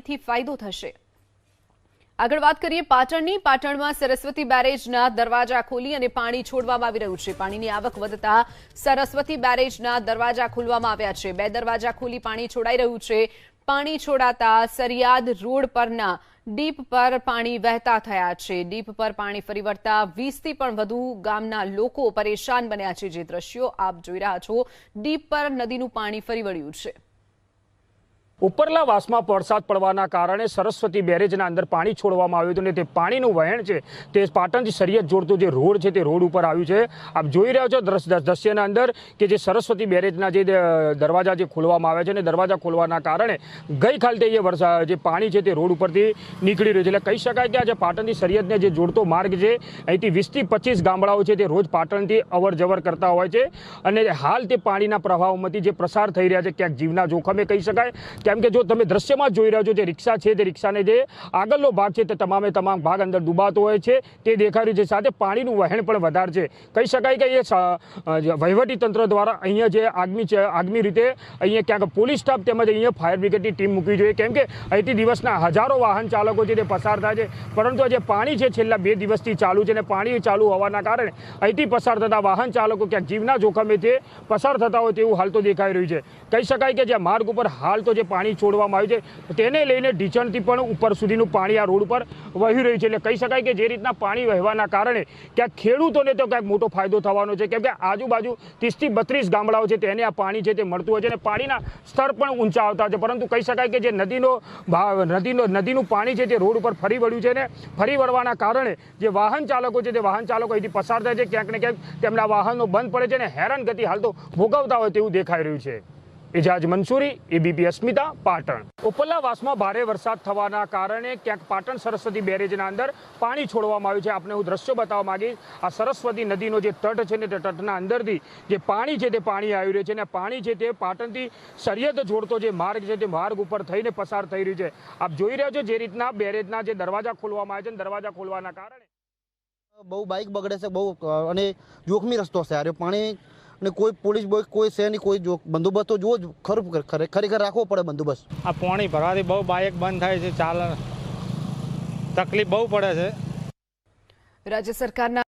થી ફાયદો થશે. આગળ વાત કરીએ પાટણની. પાટણમાં સરસ્વતી બેરેજના દરવાજા ખોલી અને પાણી છોડવામાં આવી રહ્યું છે. પાણીની આવક વધતા સરસ્વતી બેરેજના દરવાજા ખોલવામાં આવ્યા છે. બે દરવાજા ખોલી પાણી છોડાઈ રહ્યું છે. પાણી છોડાતા સરિયાદ રોડ પરના ડીપ પર પાણી વહેતા થયા છે. ડીપ પર પાણી ફરી વળતા વીસથી પણ વધુ ગામના લોકો પરેશાન બન્યા છે. જે દ્રશ્યો આપ જોઈ રહ્યા છો, ડીપ પર નદીનું પાણી ફરી વળ્યું છે. ઉપરલા વાસમાં વરસાદ પડવાના કારણે સરસ્વતી બેરેજના અંદર પાણી છોડવામાં આવ્યું હતું અને તે પાણીનું વહેણ છે તે પાટણથી સરિયત જોડતો જે રોડ છે તે રોડ ઉપર આવ્યું છે. આપ જોઈ રહ્યા છો દ્રશ- દ્રશ- દ્રશ્યના અંદર કે જે સરસ્વતી બેરેજના જે દરવાજા જે ખોલવામાં આવ્યા છે અને દરવાજા ખોલવાના કારણે ગઈકાલથી જે વરસાદ જે પાણી છે તે રોડ ઉપરથી નીકળી રહ્યું છે. એટલે કહી શકાય કે આજે પાટણથી સરિયતને જે જોડતો માર્ગ છે, અહીંથી વીસથી પચીસ ગામડાઓ છે તે રોજ પાટણથી અવર જવર કરતા હોય છે. અને હાલ તે પાણીના પ્રવાહોમાંથી જે પ્રસાર થઈ રહ્યા છે, ક્યાંક જીવના જોખમે કહી શકાય કેમ કે જો તમે દ્રશ્યમાં જોઈ રહ્યા છો જે રિક્ષા છે, તે રિક્ષાને જે આગળનો ભાગ છે તે તમામે તમામ ભાગ અંદર ડૂબાતો હોય છે, તે દેખાઈ રહ્યું છે. સાથે પાણીનું વહેણ પણ વધારે છે. કહી શકાય કે એ તંત્ર દ્વારા અહીંયા જે આગમી આગમી રીતે અહીંયા ક્યાંક પોલીસ સ્ટાફ તેમજ અહીંયા ફાયર બ્રિગેડની ટીમ મૂકવી જોઈએ. કેમ કે અહીંથી દિવસના હજારો વાહન ચાલકો છે તે પસાર થાય છે. પરંતુ જે પાણી છે છેલ્લા બે દિવસથી ચાલુ છે અને પાણી ચાલુ હોવાના કારણે અહીંથી પસાર થતા વાહન ચાલકો ક્યાંક જીવના જોખમે તે પસાર થતા હોય તેવું હાલ તો દેખાઈ રહ્યું છે. કહી શકાય કે જે માર્ગ ઉપર હાલ તો જે પાણી છોડવામાં આવ્યું છે. તેને લઈને ઢીચણથી પણ ઉપર સુધીનું પાણી આ રોડ ઉપર વહી રહ્યું છે. એટલે કહી શકાય કે જે રીતના પાણી વહેવાના કારણે ક્યાંક ખેડૂતોને તો ક્યાંક મોટો ફાયદો થવાનો છે. કેમ કે આજુબાજુ ત્રીસથી બત્રીસ ગામડાઓ છે, તેને આ પાણી છે તે મળતું હોય છે અને પાણીના સ્તર પણ ઊંચા આવતા છે. પરંતુ કહી શકાય કે જે નદીનો નદીનો, નદીનું પાણી છે તે રોડ ઉપર ફરી વળ્યું છે ને ફરી વળવાના કારણે જે વાહન ચાલકો છે તે વાહન ચાલકો અહીંથી પસાર થાય છે. ક્યાંક ને ક્યાંક તેમના વાહનો બંધ પડે છે અને હેરાન ગતિ હાલ તો ભોગવતા હોય તેવું દેખાઈ રહ્યું છે. એજાજ મંસૂરી એબીપી અસ્મિતા, પાટણ. ઉપલ્લાવાસમાં ભારે વરસાદ થવાના કારણે ક્યાંક પાટણ સરસ્વતી બેરેજના અંદર પાણી છોડવામાં આવ્યું છે. આપણે હું દ્રશ્યો બતાવવા માંગીશ. આ સરસ્વતી નદીનો જે તટ છે ને તે તટના અંદરથી જે પાણી છે તે પાણી આવી રહ્યું છે અને પાણી છે તે પાટણથી સરિયત જોડતો જે માર્ગ છે તે માર્ગ ઉપર થઈને પસાર થઈ રહ્યું છે. આપ જોઈ રહ્યા છો જે રીતના બેરેજના જે દરવાજા ખોલવામાં આવે છે દરવાજા ખોલવાના કારણે બહુ બાઇક બગડે છે, બહુ અને જોખમી રસ્તો છે. યાર પાણી અને કોઈ પોલીસ બોય કોઈ છે નહીં કોઈ જો બંદોબસ્ત તો જુઓ જ ખરું ખરે- ખરેખર રાખવો પડે બંદોબસ્ત. આ પાણી ભરવાથી બહુ બાઇક બંધ થાય છે ચાલ તકલીફ બહુ પડે છે. રાજ્ય સરકારના